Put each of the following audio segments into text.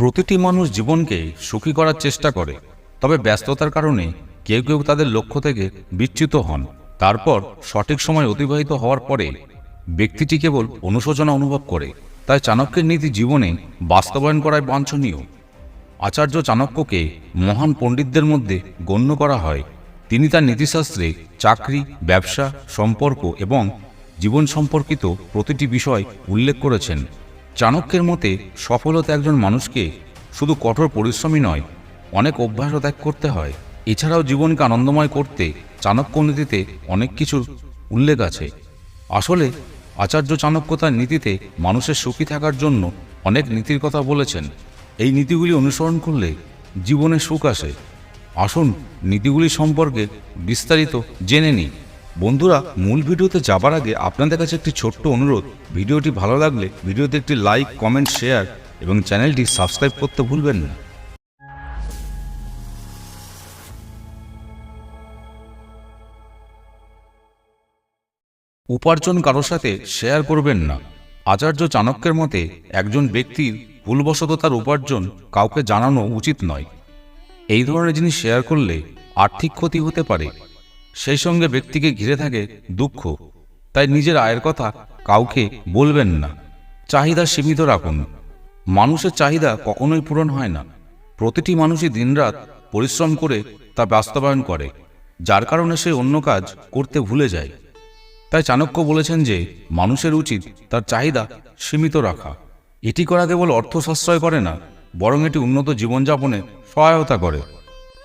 প্রতিটি মানুষ জীবনকে সুখী করার চেষ্টা করে, তবে ব্যস্ততার কারণে কেউ কেউ তাদের লক্ষ্য থেকে বিচ্যুত হন। তারপর সঠিক সময় অতিবাহিত হওয়ার পরে ব্যক্তিটি কেবল অনুশোচনা অনুভব করে। তাই চাণক্যের নীতি জীবনে বাস্তবায়ন করায় বাঞ্ছনীয়। আচার্য চাণক্যকে মহান পণ্ডিতদের মধ্যে গণ্য করা হয়। তিনি তার নীতিশাস্ত্রে চাকরি, ব্যবসা, সম্পর্ক এবং জীবন সম্পর্কিত প্রতিটি বিষয় উল্লেখ করেছেন। চাণক্যের মতে, সফলতা একজন মানুষকে শুধু কঠোর পরিশ্রমই নয়, অনেক অভ্যাসও ত্যাগ করতে হয়। এছাড়াও জীবনকে আনন্দময় করতে চাণক্য নীতিতে অনেক কিছুর উল্লেখ আছে। আসলে, আচার্য চাণক্য তার নীতিতে মানুষের সুখী থাকার জন্য অনেক নীতির কথা বলেছেন। এই নীতিগুলি অনুসরণ করলে জীবনে সুখ আসে। আসুন, নীতিগুলি সম্পর্কে বিস্তারিত জেনে নিই। বন্ধুরা, মূল ভিডিওতে যাবার আগে আপনাদের কাছে একটি ছোট্ট অনুরোধ। ভিডিওটি ভালো লাগলে ভিডিওতে একটি লাইক, কমেন্ট, শেয়ার এবং চ্যানেলটি সাবস্ক্রাইব করতে ভুলবেন না। উপার্জন কারোর সাথে শেয়ার করবেন না। আচার্য চাণক্যের মতে, একজন ব্যক্তির ভুলবশত তার উপার্জন কাউকে জানানো উচিত নয়। এই ধরনের জিনিস শেয়ার করলে আর্থিক ক্ষতি হতে পারে। সেই সঙ্গে ব্যক্তিকে ঘিরে থাকে দুঃখ। তাই নিজের আয়ের কথা কাউকে বলবেন না। চাহিদা সীমিত রাখুন। মানুষের চাহিদা কখনোই পূরণ হয় না। প্রতিটি মানুষই দিনরাত পরিশ্রম করে তা বাস্তবায়ন করে, যার কারণে সে অন্য কাজ করতে ভুলে যায়। তাই চাণক্য বলেছেন যে, মানুষের উচিত তার চাহিদা সীমিত রাখা। এটি করা কেবল অর্থ সাশ্রয় করে না, বরং এটি উন্নত জীবনযাপনে সহায়তা করে।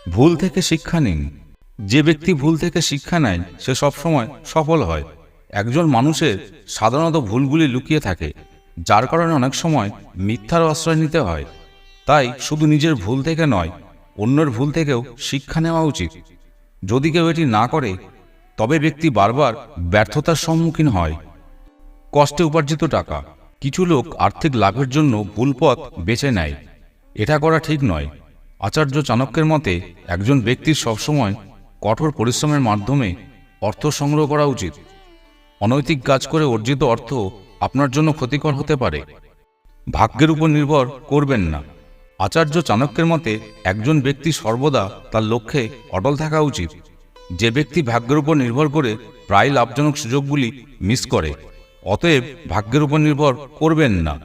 ভুল থেকে শিক্ষা নিন। যে ব্যক্তি ভুল থেকে শিক্ষা নেয়, সে সবসময় সফল হয়। একজন মানুষের সাধারণত ভুলগুলি লুকিয়ে থাকে, যার কারণে অনেক সময় মিথ্যার আশ্রয় নিতে হয়। তাই শুধু নিজের ভুল থেকে নয়, অন্যের ভুল থেকেও শিক্ষা নেওয়া উচিত। যদি কেউ এটি না করে, তবে ব্যক্তি বারবার ব্যর্থতার সম্মুখীন হয়। কষ্টে উপার্জিত টাকা, কিছু লোক আর্থিক লাভের জন্য ভুল পথ বেছে নেয়। এটা করা ঠিক নয়। আচার্য চাণক্যের মতে, একজন ব্যক্তির সবসময় কঠোর পরিশ্রমের মাধ্যমে অর্থ সংগ্রহ করা উচিত। অনৈতিক কাজ করে অর্জিত অর্থ আপনার জন্য ক্ষতিকর হতে পারে। ভাগ্যের উপর নির্ভর করবেন না। আচার্য চাণক্যের মতে, একজন ব্যক্তি সর্বদা তার লক্ষ্যে অটল থাকা উচিত। যে ব্যক্তি ভাগ্যের উপর নির্ভর করে প্রায় লাভজনক সুযোগগুলি মিস করে, অতএব ভাগ্যের উপর নির্ভর করবেন না।